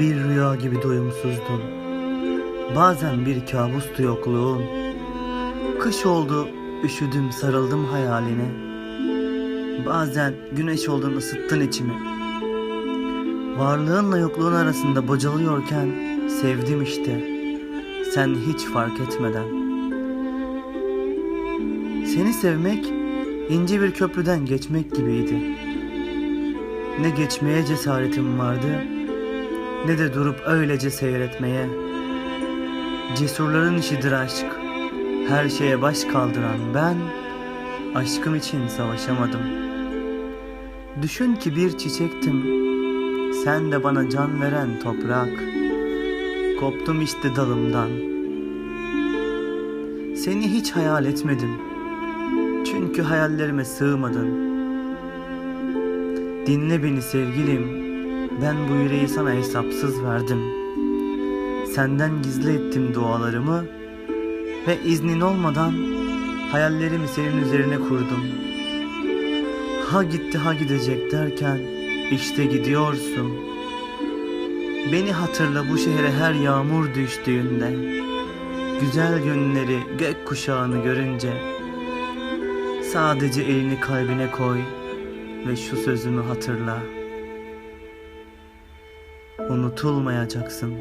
rüya gibi doyumsuzdun. Bazen bir kabustu yokluğun. Kış oldu, üşüdüm, sarıldım hayaline. Bazen güneş oldun, ısıttın içimi. Varlığınla yokluğun arasında bocalıyorken sevdim işte. Sen hiç fark etmeden. Seni sevmek ince bir köprüden geçmek gibiydi. Ne geçmeye cesaretim vardı ne de durup öylece seyretmeye. Cesurların işidir aşk. Her şeye baş kaldıran ben aşkım için savaşamadım. Düşün ki bir çiçektim. Sen de bana can veren toprak. Koptum işte dalımdan. Seni hiç hayal etmedim. Çünkü hayallerime sığmadın. Dinle beni sevgilim. Ben bu yüreği sana hesapsız verdim. Senden gizli ettim dualarımı ve iznin olmadan hayallerimi senin üzerine kurdum. Ha gitti ha gidecek derken işte gidiyorsun. Beni hatırla bu şehre her yağmur düştüğünde. Güzel günleri gök kuşağını görünce. Sadece elini kalbine koy ve şu sözümü hatırla unutulmayacaksın.